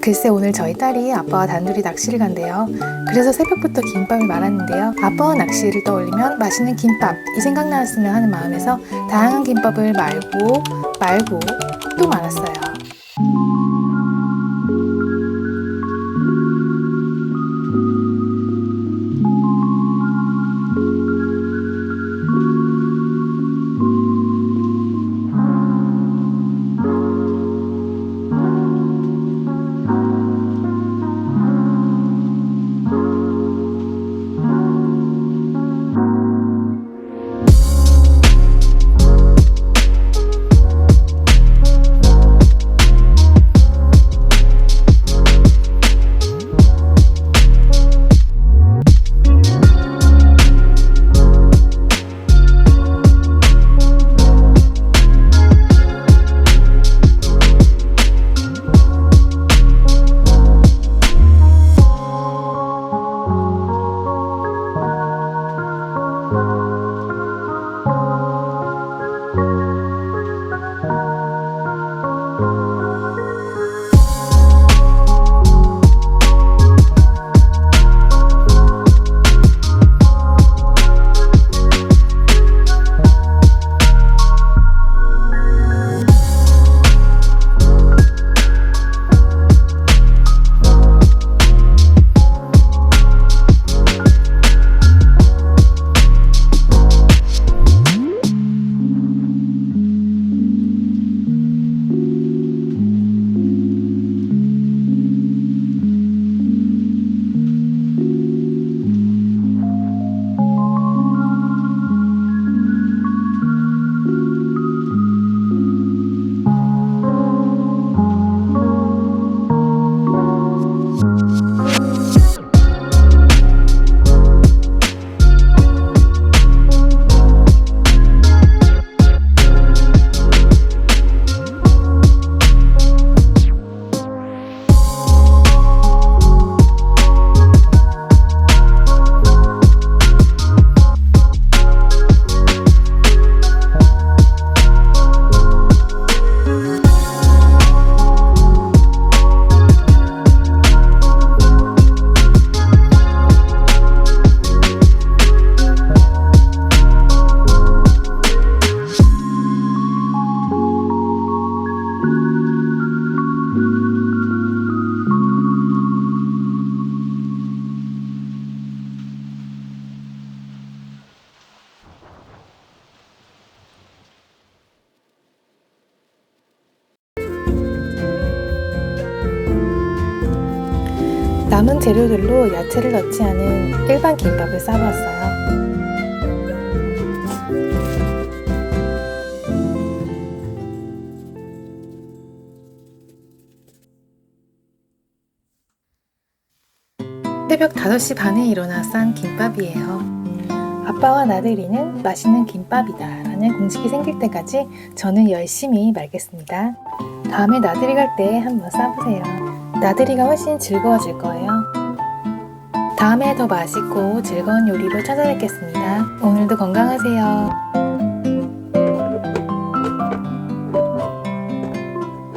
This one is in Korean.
글쎄 오늘 저희 딸이 아빠와 단둘이 낚시를 간대요. 그래서 새벽부터 김밥이 많았는데요. 아빠와 낚시를 떠올리면 맛있는 김밥 이 생각 나왔으면 하는 마음에서 다양한 김밥을 말고 말고 또 많았어요. 남은 재료들로 야채를 넣지 않은 일반 김밥을 싸봤어요. 새벽 5시 반에 일어나 싼 김밥이에요. 아빠와 나들이는 맛있는 김밥이다 라는 공식이 생길 때까지 저는 열심히 말겠습니다. 다음에 나들이 갈 때 한번 싸보세요. 나들이가 훨씬 즐거워질 거예요. 다음에 더 맛있고 즐거운 요리로 찾아뵙겠습니다. 오늘도 건강하세요.